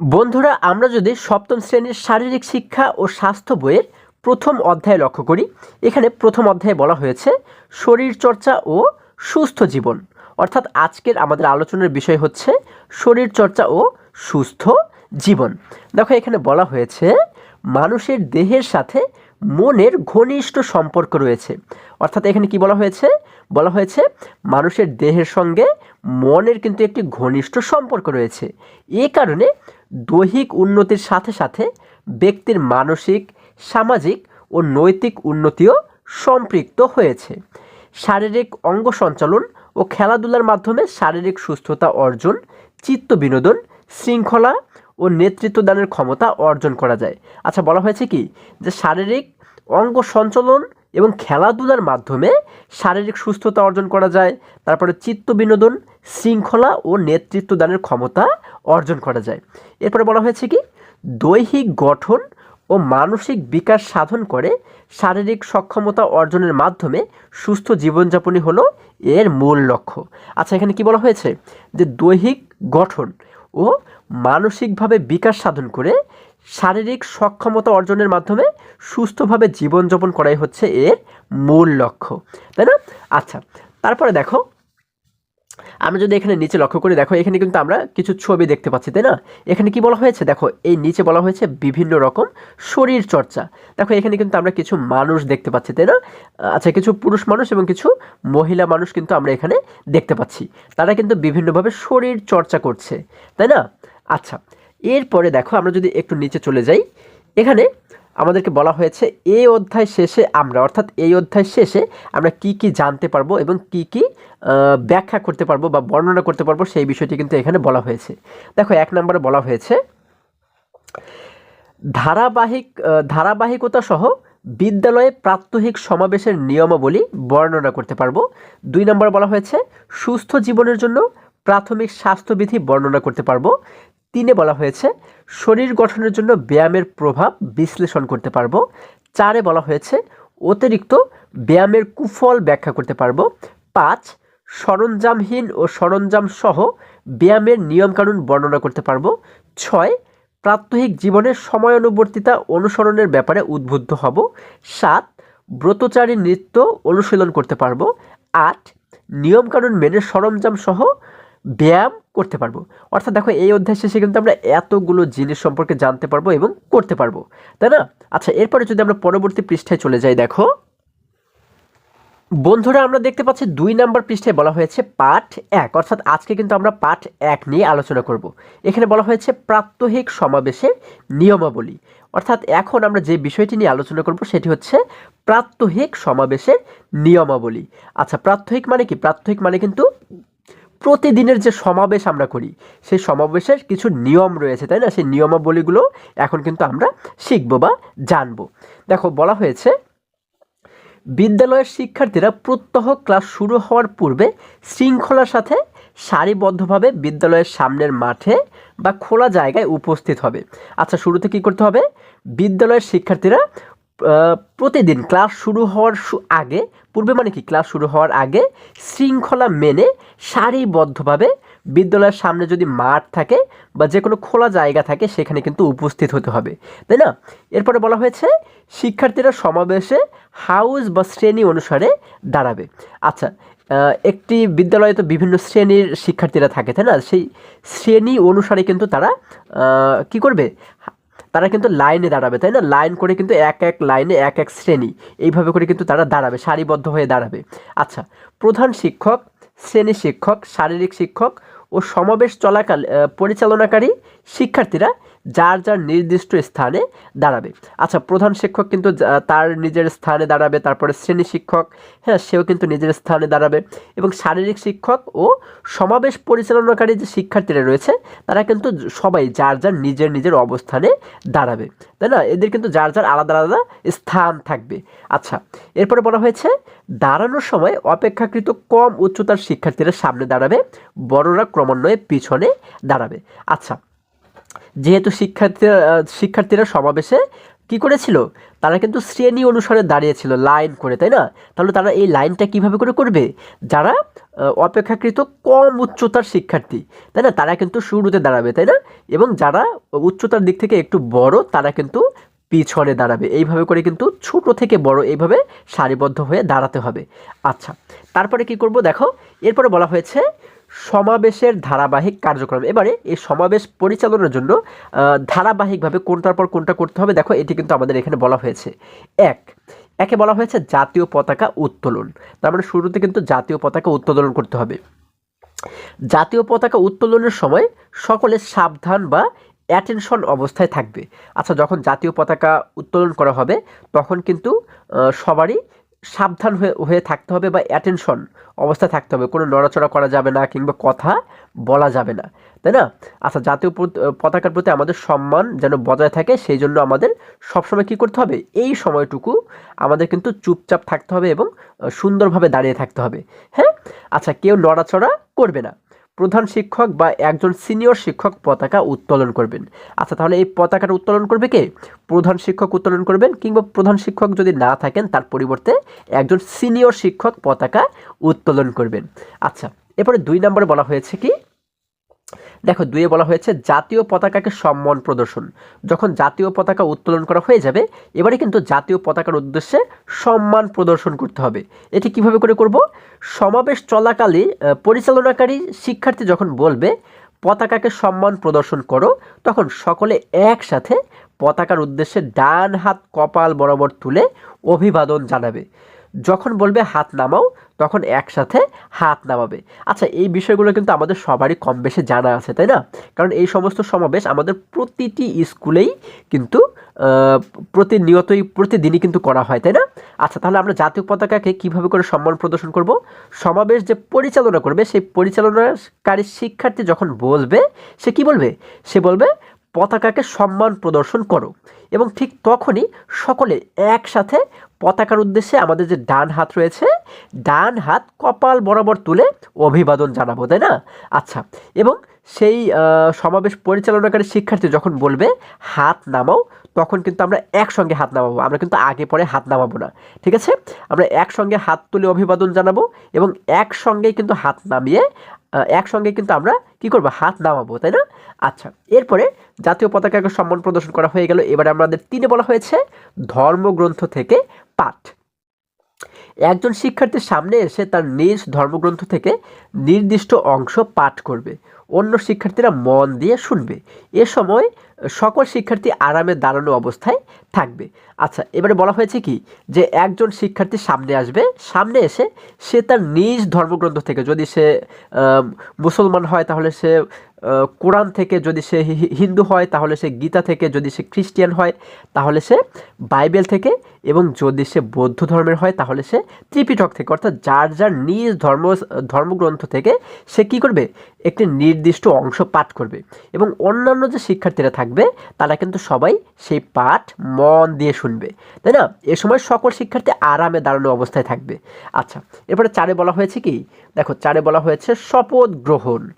বন্ধুরা, আমরা যদি সপ্তম শ্রেণির শারীরিক শিক্ষা ও স্বাস্থ্য বইয়ের প্রথম অধ্যায় লক্ষ্য করি, এখানে প্রথম অধ্যায়ে বলা হয়েছে শরীর চর্চা ও সুস্থ জীবন। অর্থাৎ আজকের আমাদের আলোচনার বিষয় হচ্ছে শরীর চর্চা ও সুস্থ জীবন। দেখো, এখানে বলা হয়েছে মানুষের দেহের সাথে মনের ঘনিষ্ঠ সম্পর্ক রয়েছে। অর্থাৎ এখানে কি বলা হয়েছে? বলা হয়েছে মানুষের দেহের সঙ্গে মনের কিন্তু একটি ঘনিষ্ঠ সম্পর্ক রয়েছে। এ কারণে দৈহিক উন্নতির সাথে সাথে ব্যক্তির মানসিক, সামাজিক ও নৈতিক উন্নতিও সম্পৃক্ত হয়েছে। শারীরিক অঙ্গ সঞ্চালন ও খেলাধুলার মাধ্যমে শারীরিক সুস্থতা অর্জন, চিত্ত বিনোদন, শৃঙ্খলা ও নেতৃত্ব দানের ক্ষমতা অর্জন করা যায়। আচ্ছা বলা হয়েছে কি যে শারীরিক অঙ্গ সঞ্চালন এবং খেলাধুলার মাধ্যমে শারীরিক সুস্থতা অর্জন করা যায়, তারপরে চিত্ত বিনোদন, শৃঙ্খলা ও নেতৃত্ব দানের ক্ষমতা অর্জন করা যায়। এরপরে বলা হয়েছে কি, দৈহিক গঠন ও মানসিক বিকাশ সাধন করে শারীরিক সক্ষমতা অর্জনের মাধ্যমে সুস্থ জীবনযাপনই হলো এর মূল লক্ষ্য। আচ্ছা এখানে কি বলা হয়েছে? যে দৈহিক গঠন ও মানসিকভাবে বিকাশ সাধন করে শারীরিক সক্ষমতা অর্জনের মাধ্যমে সুস্থভাবে জীবনযাপন করাই হচ্ছে এর মূল লক্ষ্য, তাই না? আচ্ছা তারপরে দেখো আমরা যদি এখানে নিচে লক্ষ্য করি, দেখো এখানে কিন্তু আমরা কিছু ছবি দেখতে পাচ্ছি, তাই না? এখানে কি বলা হয়েছে? দেখো, এই নিচে বলা হয়েছে বিভিন্ন রকম শরীর চর্চা। দেখো, এখানে কিন্তু আমরা কিছু মানুষ দেখতে পাচ্ছি, তাই না? আচ্ছা কিছু পুরুষ মানুষ এবং কিছু মহিলা মানুষ কিন্তু আমরা এখানে দেখতে পাচ্ছি। তারা কিন্তু বিভিন্নভাবে শরীর চর্চা করছে, তাই না? আচ্ছা এরপরে দেখো, আমরা যদি একটু নিচে চলে যাই, এখানে আমাদেরকে বলা হয়েছে এই অধ্যায় শেষে আমরা, অর্থাৎ এই অধ্যায় শেষে আমরা কি কি জানতে পারব এবং কি কি ব্যাখ্যা করতে পারব বা বর্ণনা করতে পারব, সেই বিষয়টি কিন্তু এখানে বলা হয়েছে। দেখো, এক নম্বরে বলা হয়েছে, ধারাবাহিক ধারাবাহিকতা সহ বিদ্যালয়ে প্রাত্যহিক সমাবেশের নিয়মাবলী বর্ণনা করতে পারব। দুই নম্বরে বলা হয়েছে, সুস্থ জীবনের জন্য প্রাথমিক স্বাস্থ্যবিধি বর্ণনা করতে পারব। তিনে বলা হয়েছে, শরীর গঠনের জন্য ব্যায়ামের প্রভাব বিশ্লেষণ করতে পারব। চারে বলা হয়েছে, অতিরিক্ত ব্যায়ামের কুফল ব্যাখ্যা করতে পারব। পাঁচ, সরঞ্জামহীন ও সরঞ্জাম সহ ব্যায়ামের নিয়মকানুন বর্ণনা করতে পারব। ছয়, প্রাত্যহিক জীবনের সময়ানুবর্তিতা অনুসরণের ব্যাপারে উদ্বুদ্ধ হব। সাত, ব্রতচারী নৃত্য অনুশীলন করতে পারব। আট, নিয়মকানুন মেনে সরঞ্জাম সহ ব্যায়াম করতে পারব। অর্থাৎ দেখো, এই অধ্যায় শেষে কিন্তু আমরা এতগুলো জিনিস সম্পর্কে জানতে পারব এবং করতে পারব। তাই না? আচ্ছা এরপরে যদি আমরা পরবর্তী পৃষ্ঠায় চলে যাই, দেখো। বন্ধুরা, আমরা দেখতে পাচ্ছি দুই নাম্বার পৃষ্ঠায় বলা হয়েছে পাঠ এক। অর্থাৎ আজকে কিন্তু আমরা পাঠ এক নিয়ে আলোচনা করব। এখানে বলা হয়েছে প্রাত্যহিক সমাবেশের নিয়মাবলী। অর্থাৎ এখন আমরা যে বিষয়টি নিয়ে আলোচনা করব, সেটি হচ্ছে প্রাত্যহিক সমাবেশের নিয়মাবলী। আচ্ছা প্রাত্যহিক মানে কি? প্রাত্যহিক মানে কিন্তু প্রতিদিনের যে সমাবেশ আমরা করি, সেই সমাবেশের কিছু নিয়ম রয়েছে, তাই না? সেই নিয়মাবলীগুলো এখন কিন্তু আমরা শিখব বা জানব। দেখো, বলা হয়েছে, বিদ্যালয়ের শিক্ষার্থীরা প্রত্যহ ক্লাস শুরু হওয়ার পূর্বে শৃঙ্খলার সাথে সারিবদ্ধভাবে বিদ্যালয়ের সামনের মাঠে বা খোলা জায়গায় উপস্থিত হবে। আচ্ছা শুরুতে কি করতে হবে? বিদ্যালয়ের শিক্ষার্থীরা প্রতিদিন ক্লাস শুরু হওয়ার আগে, পূর্বে মানে কি, ক্লাস শুরু হওয়ার আগে শৃঙ্খলা মেনে সারিবদ্ধভাবে বিদ্যালয়ের সামনে যদি মাঠ থাকে বা যে কোনো খোলা জায়গা থাকে, সেখানে কিন্তু উপস্থিত হতে হবে। তাই না? এরপরে বলা হয়েছে, শিক্ষার্থীরা সমাবেশে হাউস বা শ্রেণি অনুসারে দাঁড়াবে। আচ্ছা একটি বিদ্যালয়ে তো বিভিন্ন শ্রেণির শিক্ষার্থীরা থাকে, তাই না? সেই শ্রেণি অনুসারে কিন্তু তারা কি করবে? তারা কিন্তু লাইনে দাঁড়াবে, তাই না? লাইন করে কিন্তু এক এক লাইনে এক এক শ্রেণি। এইভাবে করে কিন্তু তারা দাঁড়াবে, সারিবদ্ধ হয়ে দাঁড়াবে। আচ্ছা প্রধান শিক্ষক, শ্রেণি শিক্ষক, শারীরিক শিক্ষক ও সমাবেশ চলাকাল পরিচালনাকারী শিক্ষার্থীরা যার যার নির্দিষ্ট স্থানে দাঁড়াবে। আচ্ছা প্রধান শিক্ষক কিন্তু তার নিজের স্থানে দাঁড়াবে, তারপরে শ্রেণি শিক্ষক হ্যাঁ সেও কিন্তু নিজের স্থানে দাঁড়াবে এবং শারীরিক শিক্ষক ও সমাবেশ পরিচালনাকারী যে শিক্ষার্থীরা রয়েছে, তারা কিন্তু সবাই যার যার নিজের নিজের অবস্থানে দাঁড়াবে। তাই না? এদের কিন্তু যার যার আলাদা আলাদা স্থান থাকবে। আচ্ছা এরপরে বলা হয়েছে, দাঁড়ানোর সময় অপেক্ষাকৃত কম উচ্চতার শিক্ষার্থীরা সামনে দাঁড়াবে, বড়রা ক্রমান্বয়ে পিছনে দাঁড়াবে। আচ্ছা যেহেতু শিক্ষার্থীরা শিক্ষার্থীরা সমাবেশে কি করেছিল? তারা কিন্তু শ্রেণি অনুসারে দাঁড়িয়েছিল, লাইন করে, তাই না? তাহলে তারা এই লাইনটা কীভাবে করে করবে? যারা অপেক্ষাকৃত কম উচ্চতার শিক্ষার্থী, তাই না? তারা কিন্তু শুরুতে দাঁড়াবে, তাই না? এবং যারা উচ্চতার দিক থেকে একটু বড়, তারা কিন্তু পিছনে দাঁড়াবে। এইভাবে করে কিন্তু ছোট থেকে বড় এইভাবে সারিবদ্ধ হয়ে দাঁড়াতে হবে। আচ্ছা তারপরে কি করব? দেখো, এরপরে বলা হয়েছে সমাবেশের ধারাবাহিক কার্যক্রম। এবারে এই সমাবেশ পরিচালনার জন্য ধারাবাহিকভাবে কোনটার পর কোনটা করতে হবে, দেখো, এটি কিন্তু আমাদের এখানে বলা হয়েছে। এক, একে বলা হয়েছে জাতীয় পতাকা উত্তোলন। তার মানে শুরুতে কিন্তু জাতীয় পতাকা উত্তোলন করতে হবে। জাতীয় পতাকা উত্তোলনের সময় সকলে সাবধান বা অ্যাটেনশন অবস্থায় থাকবে। আচ্ছা যখন জাতীয় পতাকা উত্তোলন করা হবে, তখন কিন্তু সবারই সাবধান হয়ে হয়ে থাকতে হবে বা অ্যাটেনশন অবস্থায় থাকতে হবে। কোনো নড়াচড়া করা যাবে না কিংবা কথা বলা যাবে না, তাই না? আচ্ছা জাতীয় পত- পতাকার প্রতি আমাদের সম্মান যেন বজায় থাকে, সেই জন্য আমাদের সবসময় কী করতে হবে? এই সময়টুকু আমাদের কিন্তু চুপচাপ থাকতে হবে এবং সুন্দরভাবে দাঁড়িয়ে থাকতে হবে। হ্যাঁ? আচ্ছা কেউ নড়াচড়া করবে না। প্রধান শিক্ষক বা একজন সিনিয়র শিক্ষক পতাকা উত্তোলন করবেন। আচ্ছা তাহলে এই পতাকাটা উত্তোলন করবে কে? প্রধান শিক্ষক উত্তোলন করবেন কিংবা প্রধান শিক্ষক যদি না থাকেন, তার পরিবর্তে একজন সিনিয়র শিক্ষক পতাকা উত্তোলন করবেন। আচ্ছা এরপরে দুই নম্বরে বলা হয়েছে কি? দেখো দুয়ে বলা হয়েছে জাতীয় পতাকাকে সম্মান প্রদর্শন। যখন জাতীয় পতাকা উত্তোলন করা হয়ে যাবে এবারে কিন্তু জাতীয় পতাকার উদ্দেশ্যে সম্মান প্রদর্শন করতে হবে। এটি কীভাবে করে করব? সমাবেশ চলাকালীন আহ, পরিচালনাকারী শিক্ষার্থী যখন বলবে পতাকাকে সম্মান প্রদর্শন করো তখন সকলে একসাথে পতাকার উদ্দেশ্যে ডান হাত কপাল বরাবর তুলে অভিবাদন জানাবে। যখন বলবে হাত নামাও, তখন একসাথে হাত নামাবে। আচ্ছা এই বিষয়গুলো কিন্তু আমাদের সবারই কম বেশি জানা আছে, তাই না? কারণ এই সমস্ত সমাবেশ আমাদের প্রতিটি স্কুলেই কিন্তু প্রতিনিয়তই, প্রতিদিনই কিন্তু করা হয়, তাই না? আচ্ছা তাহলে আমরা জাতীয় পতাকাকে কীভাবে করে সম্মান প্রদর্শন করব? সমাবেশ যে পরিচালনা করবে, সেই পরিচালনাকারী শিক্ষার্থী যখন বলবে, সে কি বলবে? সে বলবে পতাকাকে সম্মান প্রদর্শন করো। এবং ঠিক তখনই সকলে একসাথে পতাকার উদ্দেশ্যে আমাদের যে ডান হাত রয়েছে, ডান হাত কপাল বরাবর তুলে অভিবাদন জানাব, তাই না? আচ্ছা এবং সেই সমাবেশ পরিচালনাকারী শিক্ষার্থী যখন বলবে, হাত নামাও, তখন কিন্তু আমরা একসঙ্গে হাত নামাবো। আমরা কিন্তু আগে পরে হাত নামাবো না। ঠিক আছে? আমরা একসঙ্গে হাত তুলে অভিবাদন জানাব এবং একসঙ্গেই কিন্তু হাত নামিয়ে একসঙ্গে কিন্তু আমরা কি করব? হাত নামাবো, তাই না? আচ্ছা এরপরে জাতীয় পতাকাকে সম্মান প্রদর্শন করা হয়ে গেল। এবারে আমাদের তিনে বলা হয়েছে ধর্মগ্রন্থ থেকে পাঠ। একজন শিক্ষার্থীর সামনে এসে তার নিজ ধর্মগ্রন্থ থেকে নির্দিষ্ট অংশ পাঠ করবে। অন্য শিক্ষার্থীরা মন দিয়ে শুনবে। এ সময় সকল শিক্ষার্থী আরামে দাঁড়ানো অবস্থায় থাকবে। আচ্ছা এবারে বলা হয়েছে কি যে একজন শিক্ষার্থী সামনে আসবে, সামনে এসে সে তার নিজ ধর্মগ্রন্থ থেকে যদি সে মুসলমান হয় তাহলে সে কোরআন থেকে যদি সে হিন্দু হয় তাহলে সে গীতা থেকে, যদি সে খ্রিস্টিয়ান হয় তাহলে সে বাইবেল থেকে এবং যদি সে বৌদ্ধ ধর্মের হয় তাহলে সে ত্রিপিটক থেকে, অর্থাৎ যার যার নিজ ধর্ম, ধর্মগ্রন্থ থেকে সে কি করবে? একটি নির্দিষ্ট অংশ পাঠ করবে এবং অন্যান্য যে শিক্ষার্থীরা থাকবে তারা কিন্তু সবাই সেই পাঠ মন দিয়ে শুনবে। তাই না? এ সময় সকল শিক্ষার্থী আরামে দাঁড়ানো অবস্থায় থাকবে। আচ্ছা এরপরে চারে বলা হয়েছে কি? দেখো, চারে বলা হয়েছে শপথ গ্রহণ।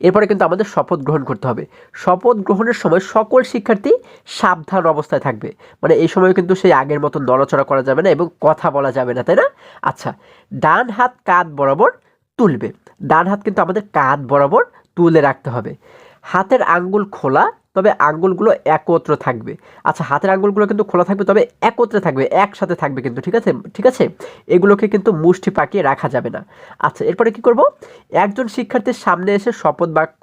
এরপরে কিন্তু আমাদের শপথ গ্রহণ করতে হবে। শপথ গ্রহণের সময় সকল শিক্ষার্থী সাবধান অবস্থায় থাকবে। মানে এই সময় কিন্তু সেই আগের মতো নড়াচড়া করা যাবে না এবং কথা বলা যাবে না, তাই না? আচ্ছা ডান হাত কাঁধ বরাবর তুলবে। ডান হাত কিন্তু আমাদের কাঁধ বরাবর তুলে রাখতে হবে। হাতের আঙ্গুল খোলা তবে আঙ্গুলগুলো একত্র থাকবে। আচ্ছা হাতের আঙ্গুলগুলো কিন্তু খোলা থাকবে, তবে একত্রে থাকবে, একসাথে থাকবে কিন্তু, ঠিক আছে? ঠিক আছে? এগুলোকে কিন্তু মুষ্টি পাকিয়ে রাখা যাবে না। আচ্ছা এরপরে কি করব? একজন শিক্ষার্থীর সামনে এসে শপথ বাক্য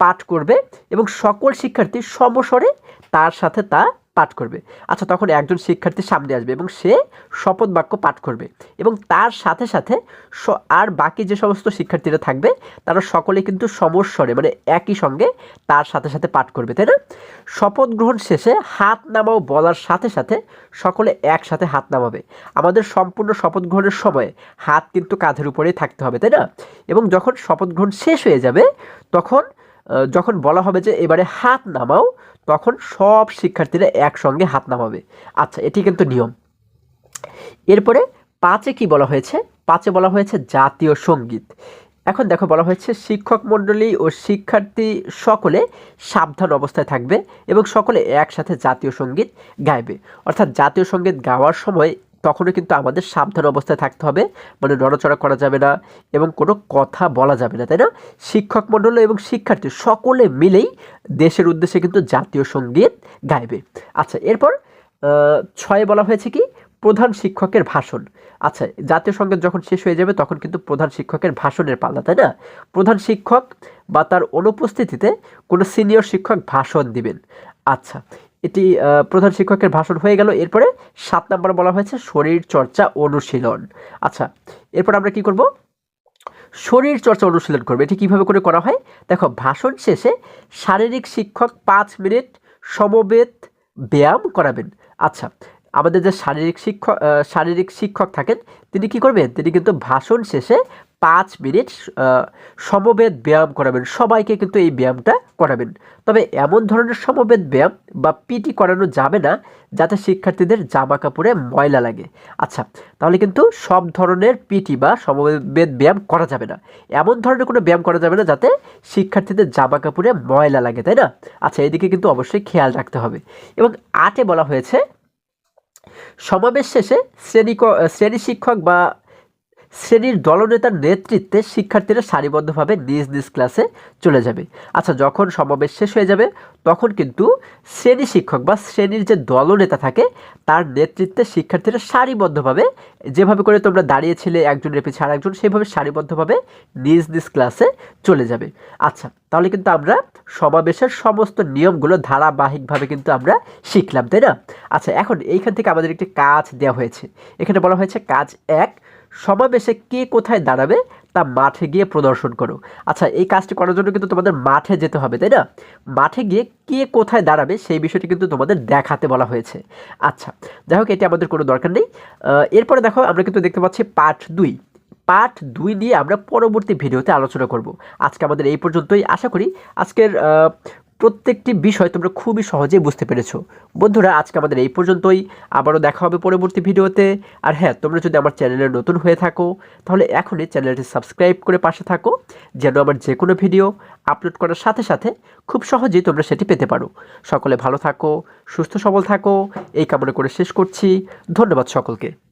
পাঠ করবে এবং সকল শিক্ষার্থী সমস্বরে তার সাথে তা পাঠ করবে। আচ্ছা তখন একজন শিক্ষার্থী সামনে আসবে এবং সে শপথ বাক্য পাঠ করবে এবং তার সাথে সাথে আর বাকি যে সমস্ত শিক্ষার্থীরা থাকবে, তারা সকলে কিন্তু সমস্বরে মানে একই সঙ্গে তার সাথে সাথে পাঠ করবে, তাই না? শপথ গ্রহণ শেষে হাত নামাও বলার সাথে সাথে সকলে একসাথে হাত নামাবে। আমাদের সম্পূর্ণ শপথ গ্রহণের সময় হাত কিন্তু কাঁধের উপরেই থাকতে হবে, তাই না? এবং যখন শপথ গ্রহণ শেষ হয়ে যাবে, তখন যখন বলা হবে যে এবারে হাত নামাও তখন সব শিক্ষার্থীরা একসঙ্গে হাত নামাবে। আচ্ছা এটি কিন্তু নিয়ম। এরপরে পাঁচে কি বলা হয়েছে? পাঁচে বলা হয়েছে জাতীয় সংগীত। এখন দেখো, বলা হয়েছে শিক্ষক মণ্ডলী ও শিক্ষার্থী সকলে সাবধান অবস্থায় থাকবে এবং সকলে একসাথে জাতীয় সংগীত গাইবে। অর্থাৎ জাতীয় সংগীত গাওয়ার সময় তখনও কিন্তু আমাদের সাবধান অবস্থায় থাকতে হবে মানে নড়াচড়া করা যাবে না এবং কোনো কথা বলা যাবে না, তাই না? শিক্ষক মণ্ডল এবং শিক্ষার্থী সকলে মিলেই দেশের উদ্দেশ্যে কিন্তু জাতীয় সংগীত গাইবে। আচ্ছা এরপর ছয়ে বলা হয়েছে কি? প্রধান শিক্ষকের ভাষণ। আচ্ছা জাতীয় সংগীত যখন শেষ হয়ে যাবে তখন কিন্তু প্রধান শিক্ষকের ভাষণের পাল্লা তাই না? প্রধান শিক্ষক বা তার অনুপস্থিতিতে কোনো সিনিয়র শিক্ষক ভাষণ দিবেন। আচ্ছা এটি প্রধান শিক্ষকের ভাষণ হয়ে গেল। এরপরে সাত নম্বর বলা হয়েছে শরীর চর্চা অনুশীলন। আচ্ছা এরপর আমরা কি করব? শরীর চর্চা অনুশীলন করবে। এটি কীভাবে করে করা হয়? দেখো, ভাষণ শেষে শারীরিক শিক্ষক পাঁচ মিনিট সমবেত ব্যায়াম করাবেন। আচ্ছা আমাদের যে শারীরিক শিক্ষক শারীরিক শিক্ষক থাকেন, তিনি কি করবেন? তিনি কিন্তু ভাষণ শেষে পাঁচ মিনিট আহ, সমবেত ব্যায়াম করাবেন। সবাইকে কিন্তু এই ব্যায়ামটা করাবেন। তবে এমন ধরনের সমবেত ব্যায়াম বা পিটি করানো যাবে না যাতে শিক্ষার্থীদের জামা কাপড়ে ময়লা লাগে। আচ্ছা তাহলে কিন্তু সব ধরনের পিটি বা সমবেত ব্যায়াম করা যাবে না। এমন ধরনের কোনো ব্যায়াম করা যাবে না যাতে শিক্ষার্থীদের জামা কাপড়ে ময়লা লাগে তাই না? আচ্ছা এদিকে কিন্তু অবশ্যই খেয়াল রাখতে হবে। এবং আটে বলা হয়েছে সমাবেশ শেষে শ্রেণি শ্রেণি শিক্ষক বা শ্রেণির দলনেতার নেতৃত্বে শিক্ষার্থীরা সারিবদ্ধভাবে নিজ নিজ ক্লাসে চলে যাবে। আচ্ছা যখন সমাবেশ শেষ হয়ে যাবে, তখন কিন্তু শ্রেণি শিক্ষক বা শ্রেণির যে দলনেতা থাকে, তার নেতৃত্বে শিক্ষার্থীরা সারিবদ্ধভাবে যেভাবে করে তোমরা দাঁড়িয়েছিলে, একজনের পিছিয়ে আর একজন সেইভাবে সারিবদ্ধভাবে নিজ নিজ ক্লাসে চলে যাবে। আচ্ছা তাহলে কিন্তু আমরা সমাবেশের সমস্ত নিয়মগুলো ধারাবাহিকভাবে কিন্তু আমরা শিখলাম, তাই না? আচ্ছা এখন এইখান থেকে আমাদের একটি কাজ দেওয়া হয়েছে। এখানে বলা হয়েছে কাজ এক সমাবেশে কে কোথায় দাঁড়াবে তা মাঠে গিয়ে প্রদর্শন করো আচ্ছা এই কাজটি করার জন্য কিন্তু তোমাদের মাঠে যেতে হবে, তাই না? মাঠে গিয়ে কে কোথায় দাঁড়াবে সেই বিষয়টি কিন্তু তোমাদের দেখাতে বলা হয়েছে। আচ্ছা যাই হোক, এটি আমাদের কোনো দরকার নেই। এরপরে দেখো, আমরা কিন্তু দেখতে পাচ্ছি পার্ট দুই। পার্ট দুই নিয়ে আমরা পরবর্তী ভিডিওতে আলোচনা করব। আজকে আমাদের এই পর্যন্তই। আশা করি আজকের প্রত্যেকটি বিষয় তোমরা খুবই সহজেই বুঝতে পেরেছ। বন্ধুরা, আজকে আমাদের এই পর্যন্তই। আবারও দেখা হবে পরবর্তী ভিডিওতে। আর হ্যাঁ তোমরা যদি আমার চ্যানেলে নতুন হয়ে থাকো, তাহলে এখনই চ্যানেলটি সাবস্ক্রাইব করে পাশে থাকো, যেন আমার যে কোনো ভিডিও আপলোড করার সাথে সাথে খুব সহজেই তোমরা সেটি পেতে পারো। সকলে ভালো থাকো, সুস্থ সবল থাকো। এই কামনা করে শেষ করছি। ধন্যবাদ সকলকে।